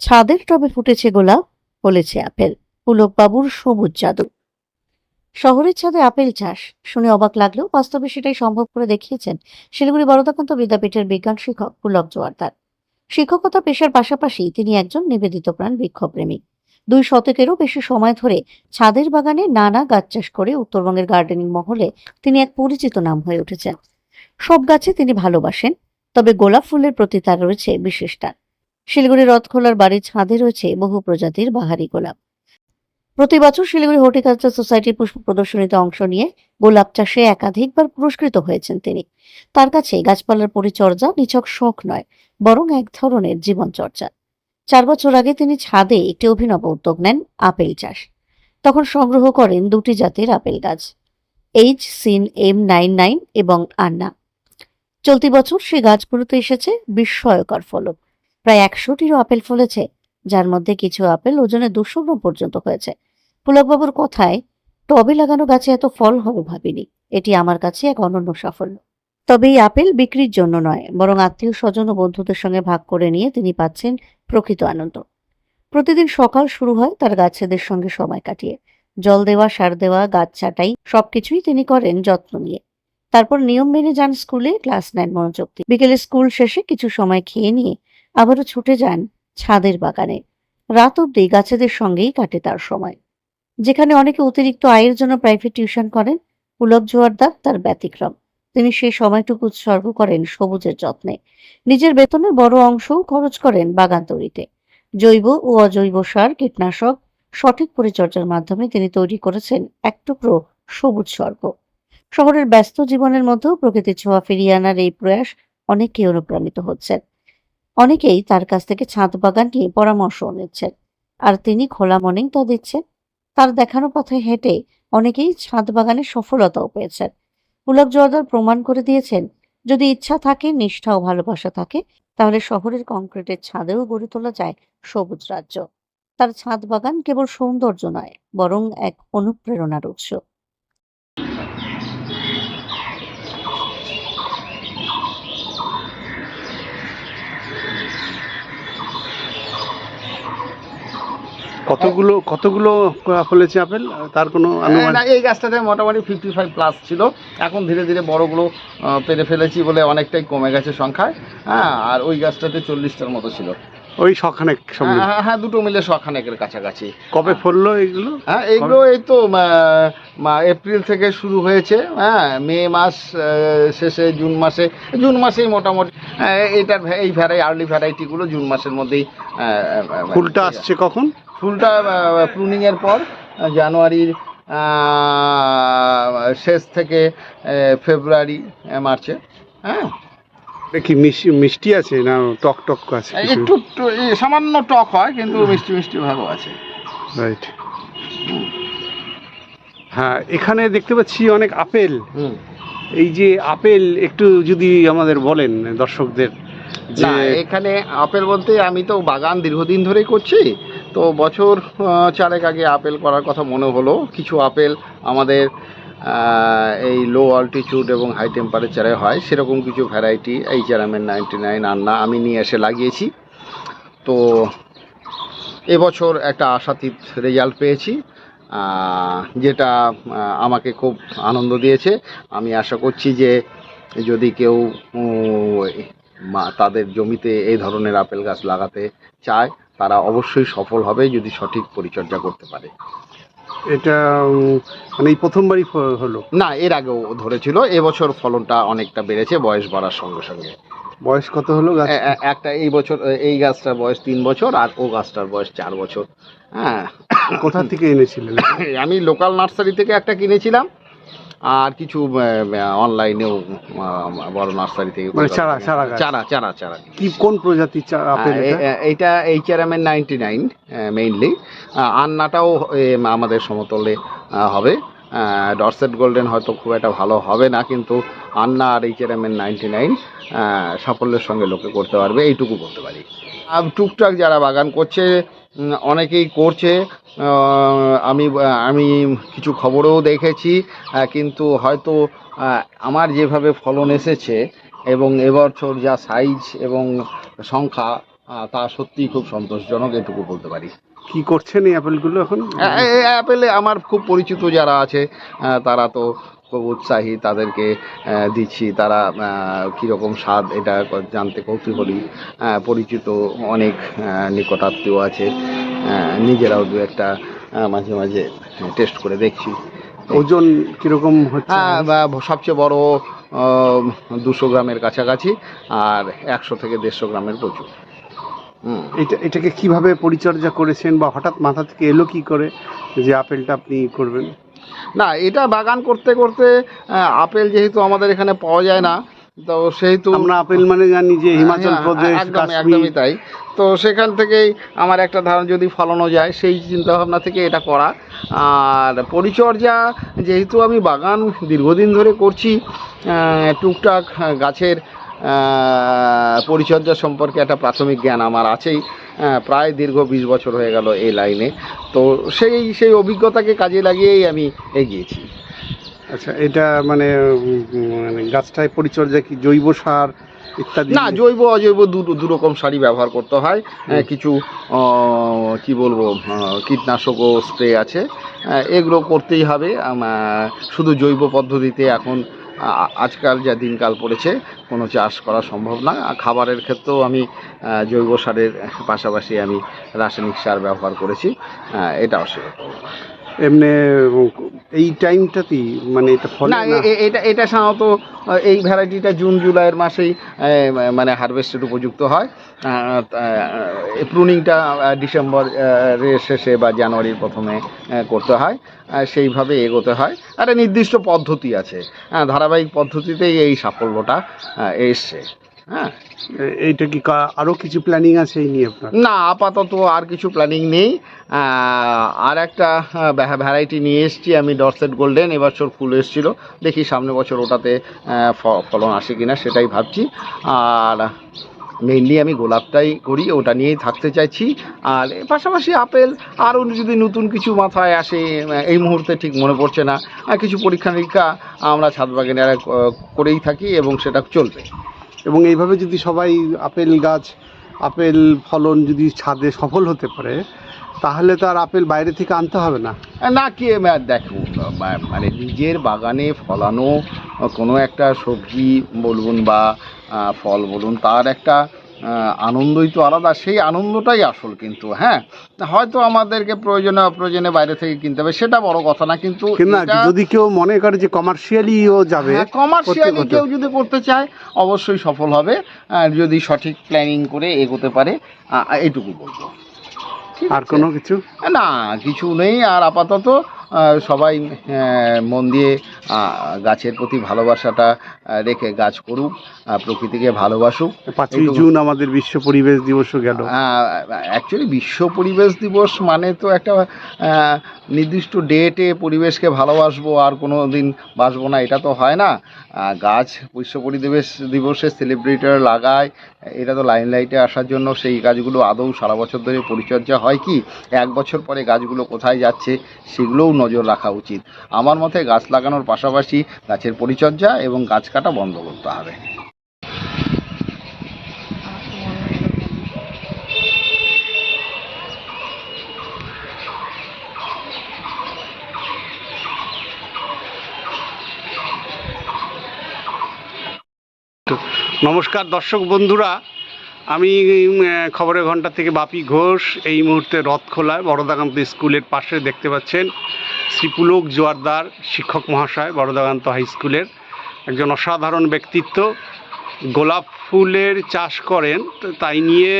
ছাদের টবে ফুটেছে গোলাপ, ফলেছে আপেল। পুলক বাবুর সবুজ জাদু। শহরের ছাদে আপেল চাষ। শুনে অবাক লাগলেও বাস্তবে সেটাই সম্ভব করে দেখিয়েছেন শিলিগুড়ি বরদাকান্ত বিদ্যাপীঠের বিজ্ঞান শিক্ষক পুলক জোয়ারদার। শিক্ষকতা পেশার পাশাপাশি তিনি একজন নিবেদিত প্রাণ বৃক্ষপ্রেমী দুই শতকেরও বেশি সময় ধরে ছাদের বাগানে নানা গাছ চাষ করে উত্তরবঙ্গের গার্ডেনিং মহলে তিনি এক পরিচিত নাম হয়ে উঠেছেন। সব গাছে তিনি ভালোবাসেন, তবে গোলাপ ফুলের প্রতি তার রয়েছে বিশেষ টান। শিলিগুড়ি রথখোলার বাড়ির ছাদে রয়েছে বহু প্রজাতির বাহারি গোলাপ। প্রতি বছর শিলিগুড়ি হর্টিকালচার সোসাইটির পুষ্প প্রদর্শনীতে অংশ নিয়ে গোলাপ চাষে একাধিকবার পুরস্কৃত হয়েছেন তিনি। তার কাছে গাছপালার পরিচর্যা নিছক শখ নয়, বরং এক ধরনের জীবনচর্চা। চার বছর আগে তিনি ছাদে একটি অভিনব উদ্যোগ নেন আপেল চাষ। তখন সংগ্রহ করেন দুটি জাতের আপেল গাছ, এইচ সিন এম নাইন নাইন এবং আন্না। চলতি বছর সে গাছগুলোতে এসেছে বিস্ময়কর ফলন প্রায় একশোটিরও আপেল ফলেছে, যার মধ্যে কিছু আপেল ওজনে দুশো পর্যন্ত হয়েছে। পুলকবাবুর কথায় টবে লাগানো গাছে এত ফল হবে ভাবিনি। এটি আমার কাছে এক অনন্য সাফল্য। তবে এই আপেল বিক্রির জন্য নয়, বরং আত্মীয় স্বজন ও বন্ধুদের সঙ্গে ভাগ করে নিয়ে তিনি পাচ্ছেন প্রকৃত আনন্দ। প্রতিদিন সকাল শুরু হয় তার গাছেদের সঙ্গে সময় কাটিয়ে। জল দেওয়া, সার দেওয়া, গাছ ছাঁটাই, সবকিছুই তিনি করেন যত্ন নিয়ে। তারপর নিয়ম মেনে যান স্কুলে ক্লাস নেন মনোযোগ দিয়ে। বিকেলে স্কুল শেষে কিছু সময় খেয়ে নিয়ে আবারও ছুটে যান ছাদের বাগানে। রাত অব্দি গাছেদের সঙ্গেই কাটে তার সময়। যেখানে অনেকে অতিরিক্ত আয়ের জন্য প্রাইভেট টিউশন করেন পুলক জোয়ারদার তার ব্যতিক্রম। তিনি সেই সময়টুকু উৎসর্গ করেন সবুজের যত্নে। নিজের বেতনের বড় অংশও খরচ করেন বাগান তৈরিতে। জৈব ও অজৈব সার, কীটনাশক, সঠিক পরিচর্যার মাধ্যমে তিনি তৈরি করেছেন এক টুকরো সবুজ স্বর্গ। শহরের ব্যস্ত জীবনের মধ্যেও প্রকৃতির ছোঁয়া ফিরিয়ে আনার এই প্রয়াস অনেকেই অনুপ্রাণিত হচ্ছেন অনেকেই তার কাছ থেকে ছাদ বাগান নিয়ে পরামর্শ নিচ্ছেন। আর তিনি খোলা মনেই তা দিচ্ছেন। তার দেখানো পথে হেঁটে অনেকেই ছাদ বাগানে সফলতাও পেয়েছেন। পুলক জোয়ারদার প্রমাণ করে দিয়েছেন, যদি ইচ্ছা থাকে নিষ্ঠা ও ভালোবাসা থাকে, তাহলে শহরের কংক্রিটের ছাদেও গড়ে তোলা যায় সবুজ রাজ্য। তার ছাদ বাগান কেবল সৌন্দর্য নয়, বরং এক অনুপ্রেরণার উৎস। কতগুলো কতগুলো ফলেছে আপেল? তার কোনো না এই গাছটাতে মোটামুটি ফিফটি ফাইভ প্লাস ছিল। এখন ধীরে ধীরে বড়গুলো পেরে ফেলেছি বলে অনেকটাই কমে গেছে সংখ্যায়। হ্যাঁ আর ওই গাছটাতে চল্লিশটার মতো ছিল। ওই শখানেক হ্যাঁ, হ্যাঁ দুটো মিলে শখানেকের কাছাকাছি। কবে ফললো এগুলো? হ্যাঁ এইগুলো এই তো এপ্রিল থেকে শুরু হয়েছে। হ্যাঁ মে মাস শেষে জুন মাসে। জুন মাসেই মোটামুটি আহ, এইটার এই ভ্যারাই আর্লি ভ্যারাইটিগুলো জুন মাসের মধ্যেই ফুলটা আসছে কখন? ফুলটা প্রুনিং এর পর জানুয়ারির শেষ থেকে ফেব্রুয়ারি মার্চে হ্যাঁ? কি মিষ্টি মিষ্টি আছে না টক টক আছে একটু সামান্য টক হয় কিন্তু মিষ্টি মিষ্টি ভাবও আছে। রাইট হ্যাঁ এখানে দেখতে পাচ্ছি অনেক আপেল। এই যে আপেল একটু যদি আমাদের বলেন দর্শকদের যে এখানে আপেল বলতে আমি তো বাগান দীর্ঘদিন ধরেই করছি তো বছর চারেক আগে আপেল করার কথা মনে হলো। কিছু আপেল আমাদের এই লো অল্টিটিউড এবং হাই টেম্পারেচারে হয়। সেরকম কিছু ভ্যারাইটি এই চেরামের নাইনটি নাইন আন্না আমি নিয়ে এসে লাগিয়েছি। তো এবছর একটা আশাতীত রেজাল্ট পেয়েছি যেটা আমাকে খুব আনন্দ দিয়েছে। আমি আশা করছি যে যদি কেউ তাদের জমিতে এই ধরনের আপেল গাছ লাগাতে চায় তারা অবশ্যই সফল হবে যদি সঠিক পরিচর্যা করতে পারে। এটা মানে এই প্রথমবারই হলো? না এর আগেও ধরেছিল এবছর ফলনটা অনেকটা বেড়েছে বয়স বাড়ার সঙ্গে সঙ্গে। বয়স কত হলো গাছ? একটা এই বছর এই গাছটার বয়স তিন বছর আর ও গাছটার বয়স চার বছর। হ্যাঁ। কোথা থেকে এনেছিলেন? আমি লোকাল নার্সারি থেকে একটা কিনেছিলাম আর কিছু অনলাইনেও বড় নার্সারি থেকে মানে চারা, চারা চারা চারা চারা। কি কোন প্রজাতির চারা এটা? এইটা এই চেরামের নাইনটি নাইন মেইনলি আন্নাটাও আমাদের সমতলে হবে। ডরসেট গোল্ডেন হয়তো খুব একটা ভালো হবে না, কিন্তু আন্না আর এই চেরামের নাইনটি নাইন সাফল্যের সঙ্গে লোকে করতে পারবে, এইটুকু বলতে পারি। আর টুকটাক যারা বাগান করছে অনেকেই করছে আমি আমি কিছু খবরও দেখেছি কিন্তু হয়তো আমার যেভাবে ফলন এসেছে এবং এবছর যা সাইজ এবং সংখ্যা তা সত্যিই খুব সন্তোষজনক, এটুকু বলতে পারি। কি করছেন এই অ্যাপেলগুলো এখন? এ- এ- অ্যাপেলে আমার খুব পরিচিত যারা আছে তারা তো খুব উৎসাহী তাদেরকে দিচ্ছি। তারা কীরকম স্বাদ এটা জানতে কৌতূহলী। পরিচিত অনেক নিকটাত্মীয় আছে। নিজেরাও দু একটা মাঝে মাঝে টেস্ট করে দেখছি। ওজন কীরকম হচ্ছে? হ্যাঁ সবচেয়ে বড় দুশো গ্রামের কাছাকাছি আর একশো থেকে দেড়শো গ্রামের প্রচুর। এটা এটাকে কীভাবে পরিচর্যা করেছেন বা হঠাৎ মাথা থেকে এলো কি করে যে আপেলটা আপনি করবেন? না এটা বাগান করতে করতে আপেল যেহেতু আমাদের এখানে পাওয়া যায় না তো সেহেতু আমরা আপেল মানে জানি যে হিমাচল হ্যাঁ, প্রদেশ একদমই তাই। তো সেখান থেকেই আমার একটা ধারণা যদি ফলানো যায় সেই চিন্তা ভাবনা থেকে এটা করা। আর পরিচর্যা যেহেতু আমি বাগান দীর্ঘদিন ধরে করছি টুকটাক গাছের পরিচর্যা সম্পর্কে একটা প্রাথমিক জ্ঞান আমার আছেই। প্রায় দীর্ঘ বিশ বছর হয়ে গেল এই লাইনে। তো সেই সেই অভিজ্ঞতাকে কাজে লাগিয়েই আমি এগিয়েছি। আচ্ছা এটা মানে মানে গাছটায় পরিচর্যা কি জৈব সার ইত্যাদি? না জৈব অজৈব দু- রকম সারই ব্যবহার করতে হয়। কিছু কি বলব আহ, কীটনাশকও স্প্রে আছে। এগুলো করতেই হবে। শুধু জৈব পদ্ধতিতে এখন আজকাল যা দিনকাল পড়েছে, কোনো চাষ করা সম্ভব না। খাবারের ক্ষেত্রেও আমি জৈব সারের পাশাপাশি আমি রাসায়নিক সার ব্যবহার করেছি এটা অসুবিধা এমনি এই টাইমটাতেই মানে এটা ফলে না এটা এটা সাধারণত এই ভ্যারাইটিটা জুন জুলাইয়ের মাসেই মানে হারভেস্টের উপযুক্ত হয়। প্রুনিংটা ডিসেম্বর আহ, এর শেষে বা জানুয়ারির প্রথমে করতে হয়। সেইভাবে এগোতে হয়। একটা নির্দিষ্ট পদ্ধতি আছে। হ্যাঁ ধারাবাহিক পদ্ধতিতেই এই সাফল্যটা এসছে। হ্যাঁ। এইটা কি কা- আরও কিছু প্ল্যানিং আছে এই নিয়ে আপনার? না আপাতত আর কিছু প্ল্যানিং নেই। আর একটা ভ্যারাইটি নিয়ে এসেছি আমি ডরসেট গোল্ডেন এবছর ফুল এসেছিল। দেখি সামনে বছর ওটাতে ফ- ফলন আসে কিনা সেটাই ভাবছি। আর মেইনলি আমি গোলাপটাই করি ওটা নিয়েই থাকতে চাইছি। আর পাশাপাশি আপেল আরও যদি নতুন কিছু মাথায় আসে এই মুহূর্তে ঠিক মনে পড়ছে না। কিছু পরীক্ষা নিরীক্ষা আমরা ছাদ বাগানে করেই থাকি এবং সেটা চলবে। এবং এইভাবে যদি সবাই আপেল গাছ, আপেল ফলন যদি ছাদে সফল হতে পারে, তাহলে তো আর আপেল বাইরে থেকে আনতে হবে না। না, কি দেখো মানে নিজের বাগানে ফলানো কোনো একটা সবজি বলুন বা ফল বলুন, তার একটা আনন্দই তো আলাদা সেই আনন্দটাই আসল কিন্তু হ্যাঁ? হয়তো আমাদেরকে প্রয়োজনে অপ্রয়োজনে বাইরে থেকে কিনতে হবে সেটা বড় কথা না কিন্তু যদি কেউ মনে করে যে কমার্শিয়ালিও যাবে হ্যাঁ, কমার্শিয়ালি। কেউ যদি করতে চায় অবশ্যই সফল হবে যদি সঠিক প্ল্যানিং করে এগোতে পারে এইটুকু বলব। আর কোনো কিছু? না কিছু নেই আর আপাতত সবাই মন দিয়ে গাছের প্রতি ভালোবাসাটা রেখে গাছ করুক প্রকৃতিকে ভালোবাসুক। পাঁচই জুন আমাদের বিশ্ব পরিবেশ দিবসও গেল। অ্যাকচুয়ালি বিশ্ব পরিবেশ দিবস মানে তো একটা নির্দিষ্ট ডেটে পরিবেশকে ভালোবাসবো আর কোনো দিন বাসবো না এটা তো হয় না। গাছ বিশ্ব পরিবেশ দিবসে সেলিব্রেটার লাগায়। এটা তো লাইন লাইটে আসার জন্য সেই গাছগুলো আদৌ সারা বছর ধরে পরিচর্যা হয় কি? এক বছর পরে গাছগুলো কোথায় যাচ্ছে সেগুলোও নজর রাখা উচিত। আমার মতে গাছ লাগানোর পাশাপাশি গাছের পরিচর্যা এবং গাছ কাটা বন্ধ করতে হবে। নমস্কার দর্শক বন্ধুরা, আমি খবরের ঘণ্টা থেকে বাপি ঘোষ। এই মুহূর্তে রথখোলায় বড়দাকান্ত স্কুলের পাশে দেখতে পাচ্ছেন শ্রীপুলক জোয়ারদার শিক্ষক মহাশয় বড়দাকান্ত হাই স্কুলের একজন অসাধারণ ব্যক্তিত্ব। গোলাপ ফুলের চাষ করেন তাই নিয়ে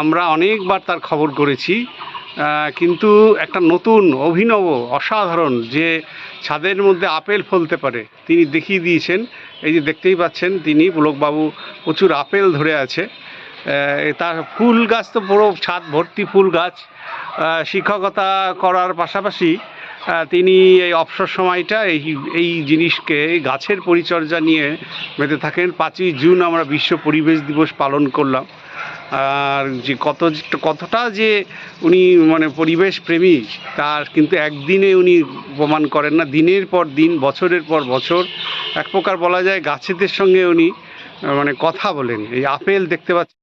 আমরা অনেকবার তার খবর করেছি। কিন্তু একটা নতুন, অভিনব, অসাধারণ যে ছাদের মধ্যে আপেল ফলতে পারে, তিনি দেখিয়ে দিয়েছেন। এই যে দেখতেই পাচ্ছেন, তিনি, পুলকবাবু প্রচুর আপেল ধরে আছে। তার ফুল গাছ তো পুরো ছাদ ভর্তি ফুল গাছ। শিক্ষকতা করার পাশাপাশি তিনি এই অবসর সময়টা এই এই জিনিসকে গাছের পরিচর্যা নিয়ে মেতে থাকেন। পাঁচই জুন আমরা বিশ্ব পরিবেশ দিবস পালন করলাম। আর যে কত কতটা যে উনি মানে পরিবেশ প্রেমী, তার কিন্তু একদিনে উনি প্রমাণ করেন না। দিনের পর দিন, বছরের পর বছর এক প্রকার বলা যায় গাছেদের সঙ্গে উনি মানে কথা বলেন। এই আপেল দেখতে পাচ্ছেন।